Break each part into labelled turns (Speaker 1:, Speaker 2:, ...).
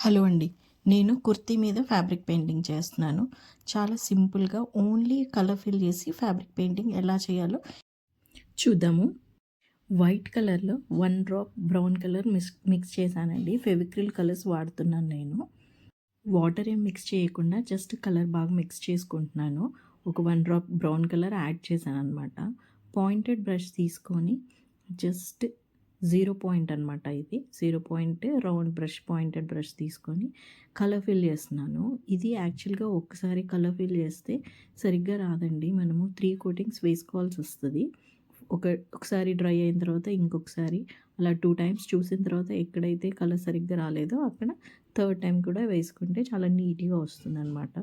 Speaker 1: Hello అండి. నేను కుర్తీ మీద ఫ్యాబ్రిక్ పెయింటింగ్ చేస్తున్నాను. చాలా సింపుల్గా ఓన్లీ కలర్ ఫిల్ చేసి ఫ్యాబ్రిక్ పెయింటింగ్ ఎలా చేయాలో చూద్దాము. వైట్ కలర్లో one drop brown colour mix mix చేశానండి. ఫెవిక్రిల్ కలర్స్ వాడుతున్నాను నేను. వాటర్ ఏం మిక్స్ చేయకుండా జస్ట్ కలర్ బాగా మిక్స్ చేసుకుంటున్నాను. ఒక one drop brown colour add చేశాను అనమాట పాయింటెడ్ బ్రష్ తీసుకొని జస్ట్ జీరో పాయింట్ అనమాట ఇది. Zero point round brush pointed brush తీసుకొని కలర్ ఫిల్ చేస్తున్నాను. ఇది యాక్చువల్గా ఒక్కసారి కలర్ ఫిల్ చేస్తే సరిగ్గా రాదండి. మనము త్రీ కోటింగ్స్ వేసుకోవాల్సి వస్తుంది. ఒక ఒకసారి డ్రై అయిన తర్వాత ఇంకొకసారి అలా టూ టైమ్స్ చూసిన తర్వాత ఎక్కడైతే కలర్ సరిగ్గా రాలేదో అక్కడ థర్డ్ టైం కూడా వేసుకుంటే చాలా నీట్గా వస్తుంది అనమాట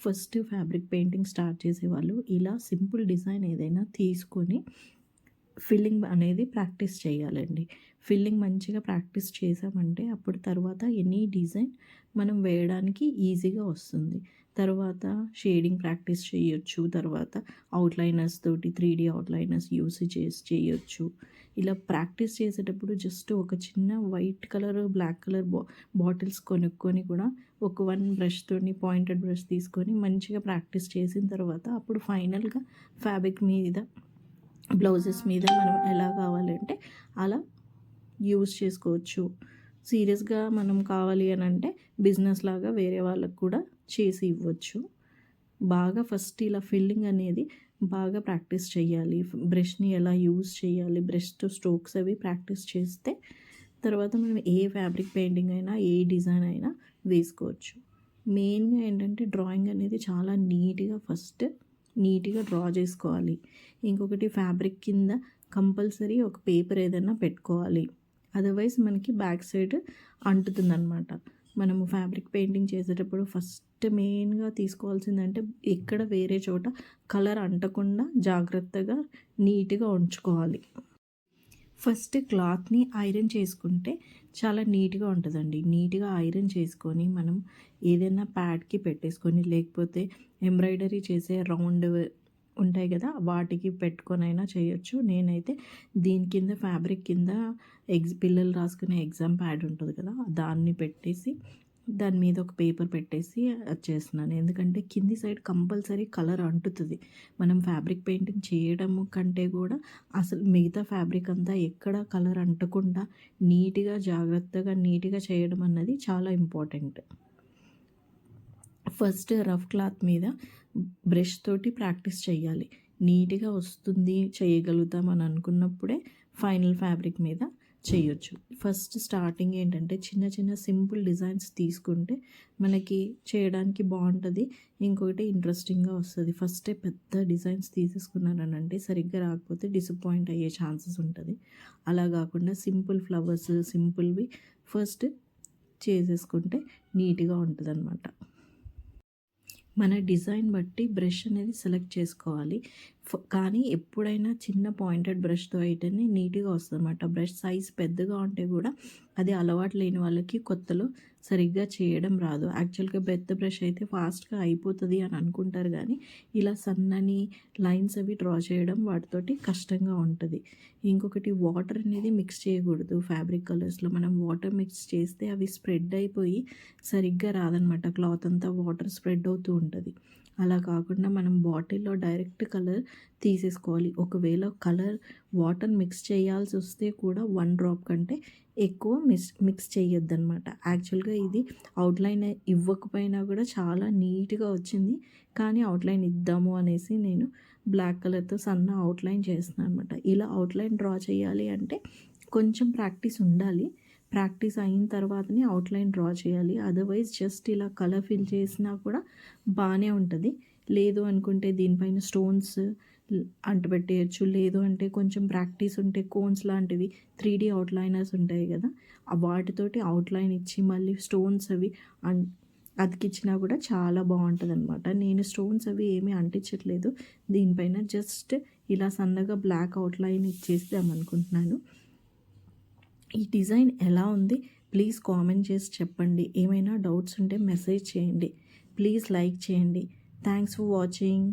Speaker 1: ఫస్ట్ ఫ్యాబ్రిక్ పెయింటింగ్ స్టార్ట్ చేసేవాళ్ళు. ఇలా సింపుల్ డిజైన్ ఏదైనా తీసుకొని ఫిల్లింగ్ అనేది ప్రాక్టీస్ చేయాలండి. ఫిల్లింగ్ మంచిగా ప్రాక్టీస్ చేసామంటే అప్పుడు తర్వాత ఎనీ డిజైన్ మనం వేయడానికి ఈజీగా వస్తుంది. తర్వాత షేడింగ్ ప్రాక్టీస్ చేయొచ్చు తర్వాత అవుట్లైనర్స్ తోటి త్రీ డీ అవుట్లైనర్స్ యూస్ చేసి చేయొచ్చు. ఇలా ప్రాక్టీస్ చేసేటప్పుడు జస్ట్ ఒక చిన్న వైట్ కలర్ బ్లాక్ కలర్ బా బాటిల్స్ కొనుక్కొని కూడా ఒక వన్ బ్రష్తోని పాయింటెడ్ బ్రష్ తీసుకొని మంచిగా ప్రాక్టీస్ చేసిన తర్వాత అప్పుడు ఫైనల్గా ఫ్యాబ్రిక్ మీద బ్లౌజెస్ మీద మనం ఎలా కావాలంటే అలా యూస్ చేసుకోవచ్చు. సీరియస్గా మనం కావాలి అని అంటే బిజినెస్ లాగా వేరే వాళ్ళకు కూడా చేసి ఇవ్వచ్చు. బాగా ఫస్ట్ ఇలా ఫిల్లింగ్ అనేది బాగా ప్రాక్టీస్ చేయాలి. బ్రష్ని ఎలా యూజ్ చేయాలి బ్రష్తో స్ట్రోక్స్ అవి ప్రాక్టీస్ చేస్తే తర్వాత మనం ఏ ఫ్యాబ్రిక్ పెయింటింగ్ అయినా ఏ డిజైన్ అయినా వేసుకోవచ్చు. మెయిన్గా ఏంటంటే డ్రాయింగ్ అనేది చాలా నీట్గా ఫస్ట్ నీట్గా డ్రా చేసుకోవాలి. ఇంకొకటి ఫ్యాబ్రిక్ కింద కంపల్సరీ ఒక పేపర్ ఏదైనా పెట్టుకోవాలి. అదర్వైజ్ మనకి బ్యాక్ సైడ్ అంటుతుందన్నమాట. మనము ఫ్యాబ్రిక్ పెయింటింగ్ చేసేటప్పుడు ఫస్ట్ మెయిన్గా తీసుకోవాల్సిందంటే ఎక్కడ వేరే చోట కలర్ అంటకుండా జాగ్రత్తగా నీట్గా ఉంచుకోవాలి. ఫస్ట్ క్లాత్ని ఐరన్ చేసుకుంటే చాలా నీట్గా ఉంటుందండి. నీట్గా ఐరన్ చేసుకొని మనం ఏదైనా ప్యాడ్కి పెట్టేసుకొని లేకపోతే ఎంబ్రాయిడరీ చేసే రౌండ్ ఉంటాయి కదా వాటికి పెట్టుకొని అయినా చేయొచ్చు. నేనైతే దీని కింద ఫ్యాబ్రిక్ కింద ఎగ్జ్ పిల్లలు రాసుకునే ఎగ్జామ్ ప్యాడ్ ఉంటుంది కదా దాన్ని పెట్టేసి దాని మీద ఒక పేపర్ పెట్టేసి చేస్తున్నాను. ఎందుకంటే కింది సైడ్ కంపల్సరీ కలర్ అంటుతుంది. మనం ఫ్యాబ్రిక్ పెయింటింగ్ చేయడం కంటే కూడా అసలు మిగతా ఫ్యాబ్రిక్ అంతా ఎక్కడ కలర్ అంటకుండా నీట్గా జాగ్రత్తగా నీట్గా చేయడం అన్నది చాలా ఇంపార్టెంట్. ఫస్ట్ రఫ్ క్లాత్ మీద బ్రష్ తోటి ప్రాక్టీస్ చేయాలి నీట్గా వస్తుంది చేయగలుగుతాం అని అనుకున్నప్పుడే ఫైనల్ ఫ్యాబ్రిక్ మీద చేయొచ్చు. ఫస్ట్ స్టార్టింగ్ ఏంటంటే చిన్న చిన్న సింపుల్ డిజైన్స్ తీసుకుంటే మనకి చేయడానికి బాగుంటుంది. ఇంకొకటి ఇంట్రెస్టింగ్గా వస్తుంది. ఫస్టే పెద్ద డిజైన్స్ తీసేసుకున్నారనంటే సరిగ్గా రాకపోతే డిసప్పాయింట్ అయ్యే ఛాన్సెస్ ఉంటుంది. అలా కాకుండా సింపుల్ ఫ్లవర్స్ సింపుల్వి ఫస్ట్ చేసేసుకుంటే నీట్గా ఉంటుంది అనమాట మన డిజైన్ బట్టి బ్రష్ అనేది సెలెక్ట్ చేసుకోవాలి. కానీ ఎప్పుడైనా చిన్న పాయింటెడ్ బ్రష్తో అయితేనే నీట్గా వస్తుంది అనమాట బ్రష్ సైజ్ పెద్దగా ఉంటే కూడా అది అలవాటు లేని వాళ్ళకి కొత్తలో సరిగ్గా చేయడం రాదు. యాక్చువల్గా బెత్త బ్రష్ అయితే ఫాస్ట్గా అయిపోతుంది అని అనుకుంటారు కానీ ఇలా సన్నని లైన్స్ అవి డ్రా చేయడం వాటితోటి కష్టంగా ఉంటుంది. ఇంకొకటి వాటర్ అనేది మిక్స్ చేయకూడదు. ఫ్యాబ్రిక్ కలర్స్లో మనం వాటర్ మిక్స్ చేస్తే అవి స్ప్రెడ్ అయిపోయి సరిగ్గా రాదనమాట. క్లాత్ అంతా వాటర్ స్ప్రెడ్ అవుతూ ఉంటుంది. అలా కాకుండా మనం బాటిల్లో డైరెక్ట్ కలర్ తీసేసుకోవాలి. ఒకవేళ కలర్ వాటర్ మిక్స్ చేయాల్సి వస్తే కూడా వన్ డ్రాప్ కంటే ఎక్కువ మిస్ మిక్స్ చేయొద్దు అనమాట యాక్చువల్గా ఇది అవుట్లైన్ ఇవ్వకపోయినా కూడా చాలా నీట్గా వచ్చింది. కానీ అవుట్లైన్ ఇద్దాము అనేసి నేను బ్లాక్ కలర్తో సన్న అవుట్లైన్ చేస్తున్నాను అనమాట ఇలా అవుట్లైన్ డ్రా చేయాలి అంటే కొంచెం ప్రాక్టీస్ ఉండాలి. ప్రాక్టీస్ అయిన తర్వాతనే అవుట్లైన్ డ్రా చేయాలి అదర్వైజ్ జస్ట్ ఇలా కలర్ ఫిల్ చేసినా కూడా బాగానే ఉంటుంది. లేదు అనుకుంటే దీనిపైన స్టోన్స్ అంటుపెట్టేయచ్చు. లేదు అంటే కొంచెం ప్రాక్టీస్ ఉంటే కోన్స్ లాంటివి త్రీ డీ అవుట్లైనర్స్ ఉంటాయి కదా వాటితోటి అవుట్లైన్ ఇచ్చి మళ్ళీ స్టోన్స్ అవి అన్ అతికిచ్చినా కూడా చాలా బాగుంటుంది అనమాట నేను స్టోన్స్ అవి ఏమీ అంటించట్లేదు. దీనిపైన జస్ట్ ఇలా సన్నగా బ్లాక్ అవుట్లైన్ ఇచ్చేద్దాం అనుకుంటున్నాను. ఈ డిజైన్ ఎలా ఉంది? ప్లీజ్ కామెంట్ చేసి చెప్పండి. ఏమైనా డౌట్స్ ఉంటే మెసేజ్ చేయండి. ప్లీజ్ లైక్ చేయండి. Thanks for watching.